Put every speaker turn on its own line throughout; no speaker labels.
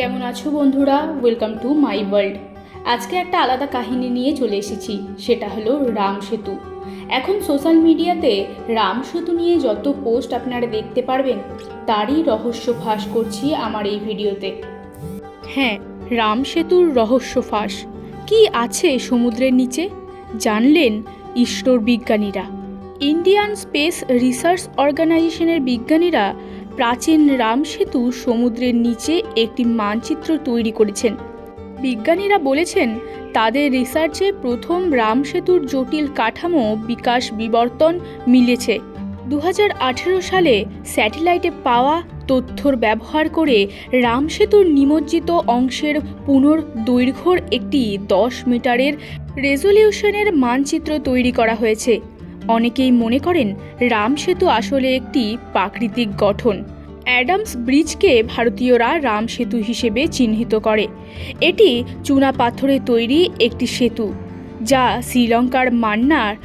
কেমন আছো বন্ধুরা? ওয়েলকাম টু মাই ওয়ার্ল্ড আজকে একটা আলাদা কাহিনী নিয়ে চলে এসেছি, সেটা হলো রাম সেতু। এখন সোশ্যাল মিডিয়াতে রাম সেতু নিয়ে যত পোস্ট আপনারা দেখতে পারবেন, তারই রহস্য ফাঁস করছি আমার এই ভিডিওতে। হ্যাঁ রাম সেতুর রহস্য ফাঁস। কি আছে সমুদ্রের নিচে? জানলেন ইসরোর বিজ্ঞানীরা। ইন্ডিয়ান স্পেস রিসার্চ অর্গানাইজেশনের বিজ্ঞানীরা প্রাচীন রাম সেতু সমুদ্রের নিচে একটি মানচিত্র তৈরি করেছেন। বিজ্ঞানীরা বলেছেন, তাদের রিসার্চে প্রথম রাম সেতুর জটিল কাঠামো বিকাশ বিবর্তন মিলেছে। দু হাজার আঠেরো সালে স্যাটেলাইটে পাওয়া তথ্যর ব্যবহার করে রাম সেতুর নিমজ্জিত অংশের পুনর্দৈর্ঘ্যর একটি দশ মিটারের রেজলিউশনের মানচিত্র তৈরি করা হয়েছে। অনেকেই মনে করেন রাম সেতু আসলে একটি প্রাকৃতিক গঠন। অ্যাডামস ব্রিজকে ভারতীয়রা রাম সেতু হিসেবে চিহ্নিত করে। এটি চুনা পাথরে তৈরি একটি সেতু, যা শ্রীলঙ্কার মান্নার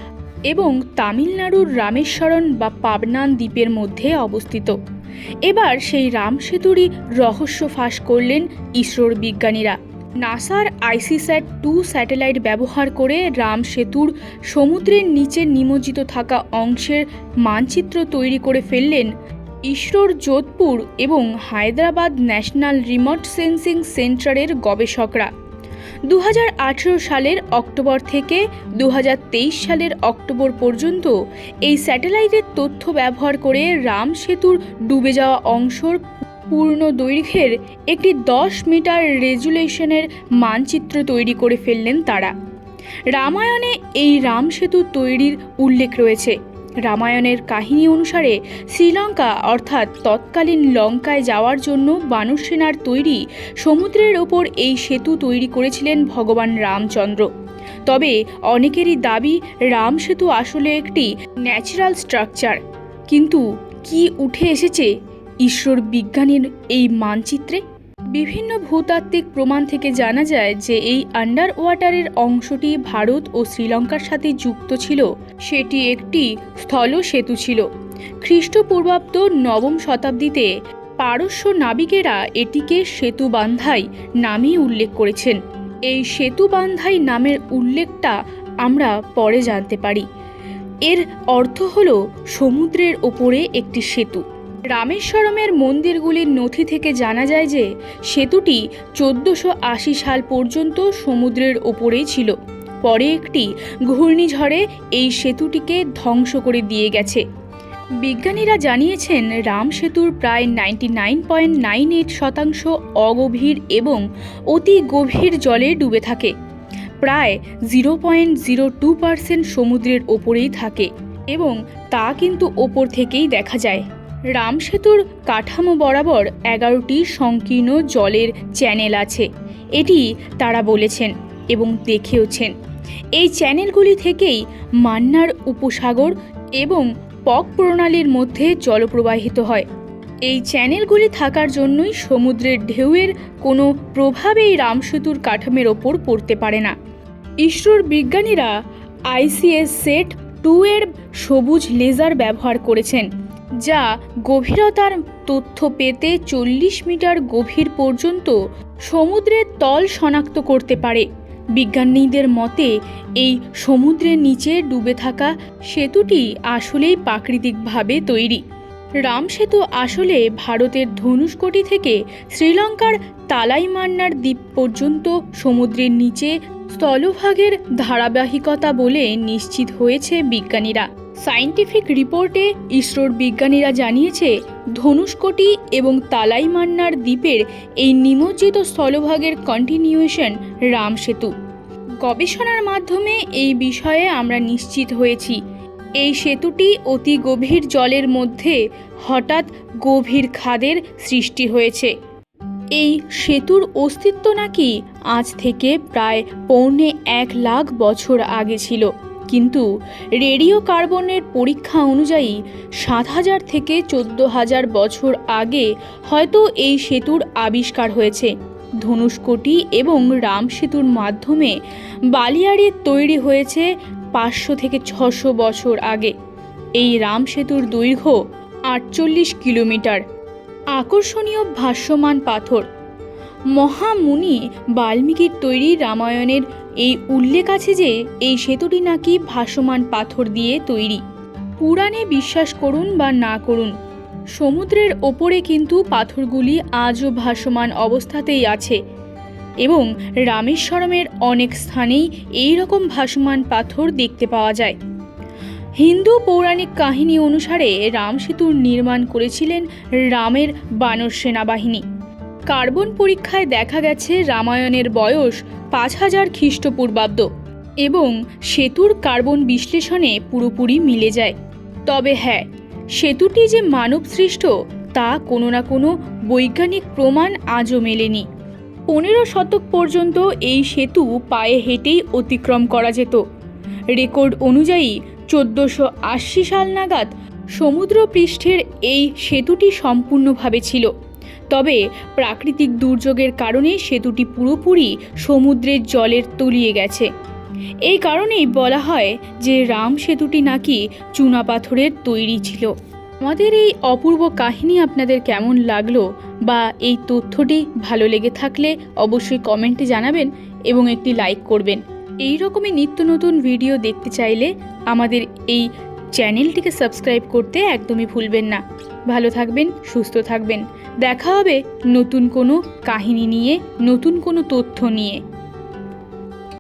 এবং তামিলনাড়ুর রামেশ্বরণ বা পাবনান দ্বীপের মধ্যে অবস্থিত। এবার সেই রাম সেতুরই রহস্য ফাঁস করলেন ইসরোর বিজ্ঞানীরা। নাসার আইসিস্যাট টু স্যাটেলাইট ব্যবহার করে রাম সেতুর সমুদ্রের নিচে নিমজ্জিত থাকা অংশের মানচিত্র তৈরি করে ফেললেন ইসরোর যোধপুর এবং হায়দ্রাবাদ ন্যাশনাল রিমোট সেন্সিং সেন্টারের গবেষকরা। দু হাজার আঠেরো সালের অক্টোবর থেকে দু হাজার তেইশ সালের অক্টোবর পর্যন্ত এই স্যাটেলাইটের তথ্য ব্যবহার করে রাম সেতুর ডুবে যাওয়া অংশর পূর্ণ দৈর্ঘ্যের একটি দশ মিটার রেজুলেশনের মানচিত্র তৈরি করে ফেললেন তারা। রামায়ণে এই রাম সেতু তৈরির উল্লেখ রয়েছে। রামায়ণের কাহিনী অনুসারে শ্রীলঙ্কা অর্থাৎ তৎকালীন লঙ্কায় যাওয়ার জন্য বানর সেনার তৈরি সমুদ্রের ওপর এই সেতু তৈরি করেছিলেন ভগবান রামচন্দ্র। তবে অনেকেরই দাবি, রাম সেতু আসলে একটি ন্যাচারাল স্ট্রাকচার। কিন্তু কি উঠে এসেছে ঈশ্বর বিজ্ঞানীর এই মানচিত্রে বিভিন্ন ভূতাত্ত্বিক প্রমাণ থেকে জানা যায় যে এই আন্ডার ওয়াটারের অংশটি ভারত ও শ্রীলঙ্কার সাথে যুক্ত ছিল। সেটি একটি স্থল সেতু ছিল। খ্রিস্টপূর্বাব্দ নবম শতাব্দীতে পারস্য নাবিকেরা এটিকে সেতু বান্ধাই নামেই উল্লেখ করেছেন। এই সেতু বান্ধাই নামের উল্লেখটা আমরা পরে জানতে পারি। এর অর্থ হল সমুদ্রের ওপরে একটি সেতু। রামেশ্বরমের মন্দিরগুলির নথি থেকে জানা যায় যে সেতুটি চোদ্দোশো আশি সাল পর্যন্ত সমুদ্রের ওপরেই ছিল। পরে একটি ঘূর্ণিঝড়ে এই সেতুটিকে ধ্বংস করে দিয়ে গেছে। বিজ্ঞানীরা জানিয়েছেন, রাম সেতুর প্রায় ninety nine point nine eight শতাংশ অগভীর এবং অতি গভীর জলে ডুবে থাকে। প্রায় zero point zero two percent সমুদ্রের ওপরেই থাকে এবং তা কিন্তু ওপর থেকেই দেখা যায়। রাম সেতুর কাঠামো বরাবর এগারোটি সংকীর্ণ জলের চ্যানেল আছে। এটি তারা বলেছেন এবং দেখেওছেন। এই চ্যানেলগুলি থেকেই মান্নার উপসাগর এবং পক প্রণালীর মধ্যে জল প্রবাহিত হয়। এই চ্যানেলগুলি থাকার জন্যই সমুদ্রের ঢেউয়ের কোনো প্রভাব এই রামসেতুর কাঠামের ওপর পড়তে পারে না। ইসরোর বিজ্ঞানীরা আইসিএস সেট টু এর সবুজ লেজার ব্যবহার করেছেন। যা গভীরতার তথ্য পেতে চল্লিশ মিটার গভীর পর্যন্ত সমুদ্রের তল শনাক্ত করতে পারে। বিজ্ঞানীদের মতে, এই সমুদ্রের নিচে ডুবে থাকা সেতুটি আসলেই প্রাকৃতিকভাবে তৈরি। রাম সেতু আসলে ভারতের ধনুষ্কটি থেকে শ্রীলঙ্কার তালাইমান্নার দ্বীপ পর্যন্ত সমুদ্রের নিচে স্থলভাগের ধারাবাহিকতা বলে নিশ্চিত হয়েছে বিজ্ঞানীরা। সায়েন্টিফিক রিপোর্টে ইসরোর বিজ্ঞানীরা জানিয়েছে, ধনুষ্কটি এবং তালাইমান্নার দ্বীপের এই নিমজ্জিত স্থলভাগের কন্টিনিউয়েশন রাম সেতু। গবেষণার মাধ্যমে এই বিষয়ে আমরা নিশ্চিত হয়েছি। এই সেতুটি অতি গভীর জলের মধ্যে হঠাৎ গভীর খাদের সৃষ্টি হয়েছে। এই সেতুর অস্তিত্ব নাকি আজ থেকে প্রায় পৌনে এক লাখ বছর আগে ছিল। কিন্তু রেডিও কার্বনের পরীক্ষা অনুযায়ী সাত হাজার থেকে চোদ্দ হাজার বছর আগে হয়তো এই সেতুর আবিষ্কার হয়েছে। ধনুষ্কটি এবং রাম সেতুর মাধ্যমে বালিয়াড়ি তৈরি হয়েছে পাঁচশো থেকে ছশো বছর আগে। এই রাম সেতুর দৈর্ঘ্য আটচল্লিশ কিলোমিটার। আকর্ষণীয় ভাষ্যমান পাথর। মহামুনি বাল্মীকির তৈরি রামায়ণের এই উল্লেখ আছে যে এই সেতুটি নাকি ভাসমান পাথর দিয়ে তৈরি। পুরাণে বিশ্বাস করুন বা না করুন, সমুদ্রের ওপরে কিন্তু পাথরগুলি আজও ভাসমান অবস্থাতেই আছে এবং রামেশ্বরমের অনেক স্থানেই এই রকম ভাসমান পাথর দেখতে পাওয়া যায়। হিন্দু পৌরাণিক কাহিনী অনুসারে রাম সেতুর নির্মাণ করেছিলেন রামের বানর সেনাবাহিনী। কার্বন পরীক্ষায় দেখা গেছে রামায়ণের বয়স পাঁচ হাজার খ্রিস্টপূর্বাব্দ এবং সেতুর কার্বন বিশ্লেষণে পুরোপুরি মিলে যায়। তবে হ্যাঁ সেতুটি যে মানবসৃষ্ট তা কোনো না কোনো বৈজ্ঞানিক প্রমাণ আজও মেলেনি। পনেরো শতক পর্যন্ত এই সেতু পায়ে হেঁটেই অতিক্রম করা যেত। রেকর্ড অনুযায়ী চোদ্দোশো আশি সাল নাগাদ সমুদ্র পৃষ্ঠের এই সেতুটি সম্পূর্ণভাবে ছিল। তবে প্রাকৃতিক দুর্যোগের কারণে সেতুটি পুরোপুরি সমুদ্রের জলের তলিয়ে গেছে। এই কারণেই বলা হয় যে রাম সেতুটি নাকি চুনাপাথরের তৈরি ছিল। আমাদের এই অপূর্ব কাহিনী আপনাদের কেমন লাগল বা এই তথ্যটি ভালো লেগে থাকলে অবশ্যই কমেন্টে জানাবেন এবং একটি লাইক করবেন। এই রকমই নিত্য নতুন ভিডিও দেখতে চাইলে আমাদের এই চ্যানেলটিকে সাবস্ক্রাইব করতে একদমই ভুলবেন না। ভালো থাকবেন, সুস্থ থাকবেন। দেখা হবে নতুন কোনো কাহিনী নিয়ে, নতুন কোনো তথ্য নিয়ে।